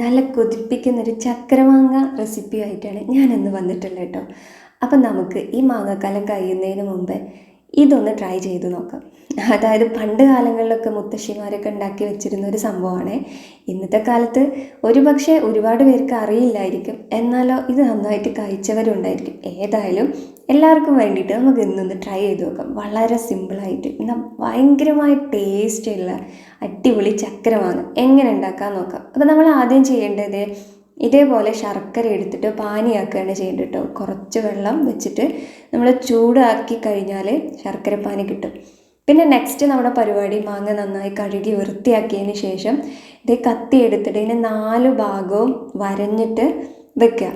നല്ല കൊതിപ്പിക്കുന്ന ഒരു ചക്രമാങ്ങ റെസിപ്പിയായിട്ടാണ് ഞാനിന്ന് വന്നിട്ടുള്ളത് കേട്ടോ. അപ്പം നമുക്ക് ഈ മാങ്ങക്കാലം കഴിയുന്നതിന് മുമ്പേ ഇതൊന്ന് ട്രൈ ചെയ്ത് നോക്കാം. അതായത് പണ്ട് കാലങ്ങളിലൊക്കെ മുത്തശ്ശിമാരൊക്കെ ഉണ്ടാക്കി വെച്ചിരുന്ന ഒരു സംഭവമാണ്. ഇന്നത്തെ കാലത്ത് ഒരുപക്ഷെ ഒരുപാട് പേർക്ക് അറിയില്ലായിരിക്കും. എന്നാലോ ഇത് നന്നായിട്ട് കഴിച്ചവരുണ്ടായിരിക്കും ഏതായാലും എല്ലാവർക്കും വേണ്ടിയിട്ട് നമുക്ക് ഇന്നൊന്ന് ട്രൈ ചെയ്ത് നോക്കാം. വളരെ സിമ്പിളായിട്ട് എന്നാൽ ഭയങ്കരമായ ടേസ്റ്റുള്ള അടിപൊളി ചക്കരമാണ് എങ്ങനെ ഉണ്ടാക്കാൻ നോക്കാം. അപ്പോൾ നമ്മൾ ആദ്യം ചെയ്യേണ്ടത് ഇതേപോലെ ശർക്കര എടുത്തിട്ട് പാനിയാക്കുകയാണ് ചെയ്യേണ്ടത് കേട്ടോ. കുറച്ച് വെള്ളം വെച്ചിട്ട് നമ്മൾ ചൂടാക്കി കഴിഞ്ഞാൽ ശർക്കര പാനി കിട്ടും. പിന്നെ നെക്സ്റ്റ് നമ്മുടെ പരിപാടി മാങ്ങ നന്നായി കഴുകി വൃത്തിയാക്കിയതിന് ശേഷം ഇത് കത്തി എടുത്തിട്ട് ഇതിനെ നാല് ഭാഗവും വരഞ്ഞിട്ട് വെക്കുക.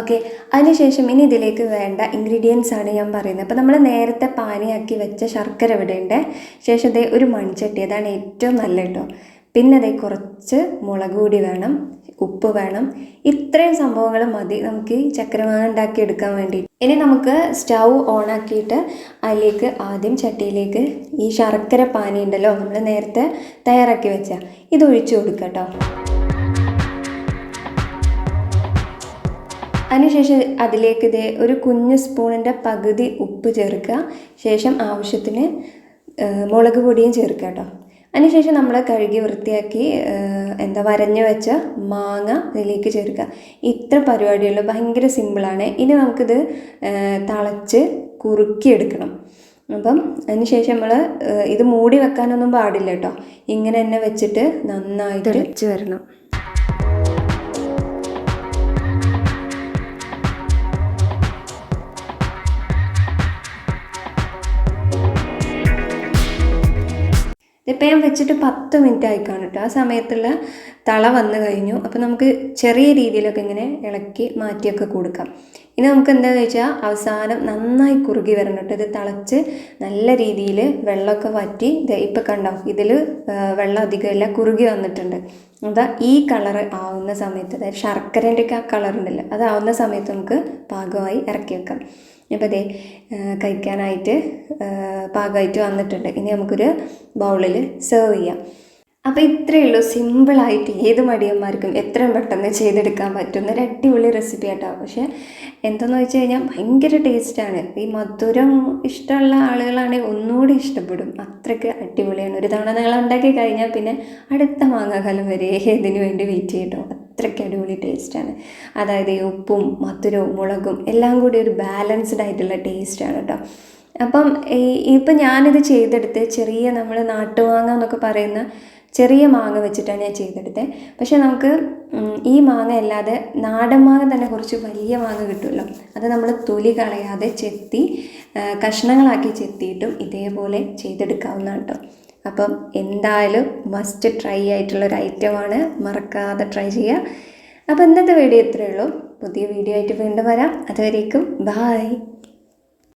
ഓക്കെ അതിനുശേഷം ഇനി ഇതിലേക്ക് വേണ്ട ഇൻഗ്രീഡിയൻസ് ആണ് ഞാൻ പറയുന്നത്. അപ്പോൾ നമ്മൾ നേരത്തെ പാനിയാക്കി വെച്ച ശർക്കര ഇവിടെയുണ്ട്. ശേഷം ദേ ഒരു മൺചട്ടി അതാണ് ഏറ്റവും നല്ല കേട്ടോ പിന്നെ അതേ കുറച്ച് മുളക് പൊടി വേണം ഉപ്പ് വേണം. ഇത്രയും സംഭവങ്ങൾ മതി നമുക്ക് ഈ ചക്കരമാങ്ങ ഉണ്ടാക്കി എടുക്കാൻ വേണ്ടി ഇനി നമുക്ക് സ്റ്റൗ ഓൺ ആക്കിയിട്ട് അതിലേക്ക് ആദ്യം ചട്ടിയിലേക്ക് ഈ ശർക്കര പാനി ഉണ്ടല്ലോ നമ്മൾ നേരത്തെ തയ്യാറാക്കി വെച്ച ഇത് ഒഴിച്ചു കൊടുക്കാം കേട്ടോ അതിനുശേഷം അതിലേക്ക് ഇതേ ഒരു കുഞ്ഞ് സ്പൂണിന്റെ പകുതി ഉപ്പ് ചേർക്കുക. ശേഷം ആവശ്യത്തിന് മുളക് പൊടിയും ചേർക്കുക കേട്ടോ. അതിനുശേഷം നമ്മൾ കഴുകി വൃത്തിയാക്കി എന്താ വരഞ്ഞു വെച്ച മാങ്ങ ഇതിലേക്ക് ചേർക്കുക. ഇത്ര പരിപാടിയുള്ളൂ. ഭയങ്കര സിമ്പിളാണ്. ഇനി നമുക്കിത് തിളച്ച് കുറുക്കിയെടുക്കണം. അപ്പം അതിനുശേഷം നമ്മൾ ഇത് മൂടി വെക്കാനൊന്നും പാടില്ല കേട്ടോ. ഇങ്ങനെ തന്നെ വെച്ചിട്ട് നന്നായിട്ട് തിളച്ച് വരണം. ഇതിപ്പോൾ ഞാൻ വെച്ചിട്ട് പത്ത് മിനിറ്റ് ആയിക്കാണ് കാണും കേട്ടോ ആ സമയത്തുള്ള തള വന്നു കഴിഞ്ഞു. അപ്പോൾ നമുക്ക് ചെറിയ രീതിയിലൊക്കെ ഇങ്ങനെ ഇളക്കി മാറ്റിയൊക്കെ കൊടുക്കാം. ഇനി നമുക്ക് എന്താണെന്ന് വെച്ചാൽ അവസാനം നന്നായി കുറുകി വരണം കേട്ടോ ഇത് തിളച്ച് നല്ല രീതിയിൽ വെള്ളമൊക്കെ വറ്റി ഇപ്പം കണ്ടോ ഇതിൽ വെള്ളം അധികമില്ല കുറുകി വന്നിട്ടുണ്ട്. അതാ ഈ കളർ ആവുന്ന സമയത്ത് അതായത് ശർക്കരന്റെയൊക്കെ ആ കളർ ഉണ്ടല്ലോ അതാവുന്ന സമയത്ത് നമുക്ക് പാകമായി ഇറക്കി വെക്കാം. ഇപ്പോൾ അതേ കഴിക്കാനായിട്ട് പാകമായിട്ട് വന്നിട്ടുണ്ട്. ഇനി നമുക്കൊരു ബൗളിൽ സെർവ് ചെയ്യാം. അപ്പോൾ ഇത്രയേ ഉള്ളൂ. സിമ്പിളായിട്ട് ഏത് മടിയന്മാർക്കും എത്രയും പെട്ടെന്ന് ചെയ്തെടുക്കാൻ പറ്റുന്ന ഒരു അടിപൊളി റെസിപ്പി ആട്ടോ. പക്ഷേ എന്തെന്ന് വെച്ച് കഴിഞ്ഞാൽ ഭയങ്കര ടേസ്റ്റാണ് ഈ മധുരം ഇഷ്ടമുള്ള ആളുകളാണെങ്കിൽ ഒന്നുകൂടി ഇഷ്ടപ്പെടും. അത്രയ്ക്ക് അടിപൊളിയാണ്. ഒരു തവണ നിങ്ങൾ ഉണ്ടാക്കി കഴിഞ്ഞാൽ പിന്നെ അടുത്ത മാങ്ങാക്കാലം വരെ ഇതിനു വേണ്ടി വെയിറ്റ് ചെയ്യട്ടോ. അത്രയ്ക്ക് അടിപൊളി ടേസ്റ്റാണ്. അതായത് ഈ ഉപ്പും മധുരവും മുളകും എല്ലാം കൂടി ഒരു ബാലൻസ്ഡ് ആയിട്ടുള്ള ടേസ്റ്റാണ് കേട്ടോ അപ്പം ഈ ഇപ്പം ഞാനിത് ചെയ്തെടുത്ത് ചെറിയ നമ്മൾ നാട്ടുമാങ്ങ എന്നൊക്കെ പറയുന്ന ചെറിയ മാങ്ങ വെച്ചിട്ടാണ് ഞാൻ ചെയ്തെടുത്തത് പക്ഷേ നമുക്ക് ഈ മാങ്ങ അല്ലാതെ നാടൻ മാങ്ങ തന്നെ കുറച്ച് വലിയ മാങ്ങ കിട്ടുമല്ലോ. അത് നമ്മൾ തൊലി കളയാതെ ചെത്തി കഷ്ണങ്ങളാക്കി ചെത്തിയിട്ടും ഇതേപോലെ ചെയ്തെടുക്കാവുന്നതാണ് കേട്ടോ അപ്പം എന്തായാലും മസ്റ്റ് ട്രൈ ആയിട്ടുള്ള ഒരു ഐറ്റമാണ് മറക്കാതെ ട്രൈ ചെയ്യുക. അപ്പോൾ ഇന്നത്തെ വീഡിയോ ഇത്രയേ ഉള്ളൂ. പുതിയ വീഡിയോ ആയിട്ട് വീണ്ടും വരാം. അതുവരേക്കും ബായ്